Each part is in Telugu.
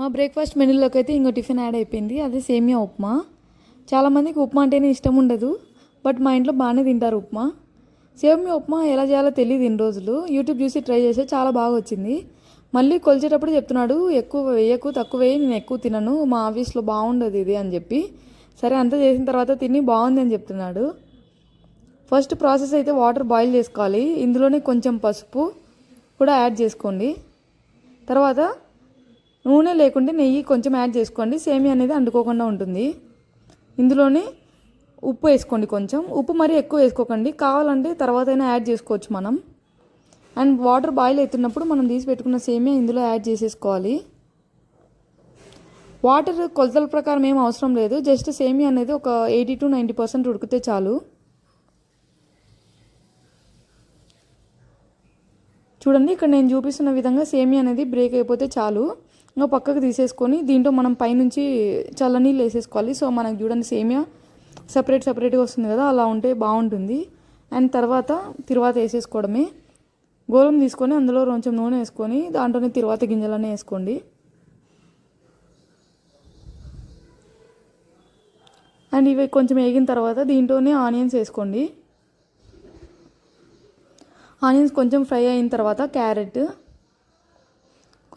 మా బ్రేక్ఫాస్ట్ మెనూలోకి అయితే ఇంకో టిఫిన్ యాడ్ అయిపోయింది. అదే సేమియా ఉప్మా. చాలామందికి ఉప్మా అంటేనే ఇష్టం ఉండదు బట్ మా ఇంట్లో బాగానే తింటారు ఉప్మా. సేమియా ఉప్మా ఎలా చేయాలో తెలియదు ఇన్ని రోజులు. యూట్యూబ్ చూసి ట్రై చేస్తే చాలా బాగా వచ్చింది. మళ్ళీ కొలిచేటప్పుడు చెప్తున్నాడు ఎక్కువ వేయకు తక్కువ వేయి నేను ఎక్కువ తినను మా ఆఫీస్లో బాగుండదు ఇది అని చెప్పి. సరే అంతా చేసిన తర్వాత తిని బాగుంది అని చెప్తున్నాడు. ఫస్ట్ ప్రాసెస్ అయితే వాటర్ బాయిల్ చేసుకోవాలి. ఇందులోనే కొంచెం పసుపు కూడా యాడ్ చేసుకోండి. తర్వాత నూనె లేకుంటే నెయ్యి కొంచెం యాడ్ చేసుకోండి. సేమియా అనేది అండుకోకుండా ఉంటుంది. ఇందులోనే ఉప్పు వేసుకోండి కొంచెం. ఉప్పు మరీ ఎక్కువ వేసుకోకండి. కావాలంటే తర్వాత అయినా యాడ్ చేసుకోవచ్చు మనం. అండ్ వాటర్ బాయిల్ అవుతున్నప్పుడు మనం తీసి పెట్టుకున్న సేమియా ఇందులో యాడ్ చేసేసుకోవాలి. వాటర్ కొలతల ప్రకారం ఏం అవసరం లేదు. జస్ట్ సేమియా అనేది ఒక ఎయిటీ టు నైంటీ పర్సెంట్ ఉడికితే చాలు. చూడండి ఇక్కడ నేను చూపిస్తున్న విధంగా సేమియా అనేది బ్రేక్ అయిపోతే చాలు. ఇంకా పక్కకు తీసేసుకొని దీంట్లో మనం పైనుంచి చల్లనీళ్ళు వేసేసుకోవాలి. సో మనకు చూడండి సేమియా సపరేట్ సపరేట్గా వస్తుంది కదా అలా ఉంటే బాగుంటుంది. అండ్ తర్వాత తిరువాత వేసేసుకోవడమే. గోలం తీసుకొని అందులో కొంచెం నూనె వేసుకొని దాంట్లోనే తిరువాత గింజలన్నీ వేసుకోండి. అండ్ ఇవి కొంచెం వేగిన తర్వాత దీంట్లోనే ఆనియన్స్ వేసుకోండి. ఆనియన్స్ కొంచెం ఫ్రై అయిన తర్వాత క్యారెట్.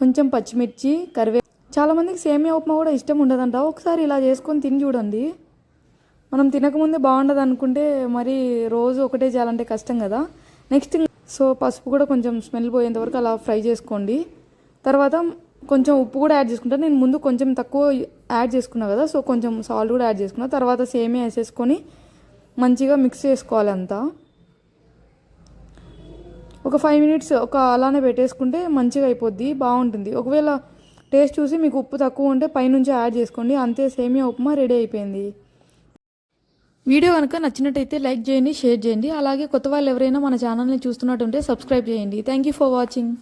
కొంచెం పచ్చిమిర్చి కరివే చాలామందికి సేమియా ఉప్మా కూడా ఇష్టం ఉండదంట. ఒకసారి ఇలా చేసుకొని తిని చూడండి. మనం తినకముందే బాగుండదు అనుకుంటే మరి రోజు ఒకటే చేయాలంటే కష్టం కదా. నెక్స్ట్ సో పసుపు కూడా కొంచెం స్మెల్ పోయేంత వరకు అలా ఫ్రై చేసుకోండి. తర్వాత కొంచెం ఉప్పు కూడా యాడ్ చేసుకుంటాను నేను ముందు కొంచెం తక్కువ యాడ్ చేసుకున్నా కదా సో కొంచెం సాల్ట్ కూడా యాడ్ చేసుకున్నా. తర్వాత సేమియా వేసేసుకొని మంచిగా మిక్స్ చేసుకోవాలి అంతా. ఒక ఫైవ్ మినిట్స్ ఒక అలానే పెట్టేసుకుంటే మంచిగా అయిపోద్ది బాగుంటుంది. ఒకవేళ టేస్ట్ చూసి మీకు ఉప్పు తక్కువ ఉంటే పైనుంచి యాడ్ చేసుకోండి అంతే సేమియా ఉప్మా రెడీ అయిపోయింది. వీడియో కనుక నచ్చినట్టయితే లైక్ చేయండి షేర్ చేయండి. అలాగే కొత్త వాళ్ళు ఎవరైనా మన ఛానల్ని చూస్తున్నట్టుంటే సబ్స్క్రైబ్ చేయండి. Thank you for watching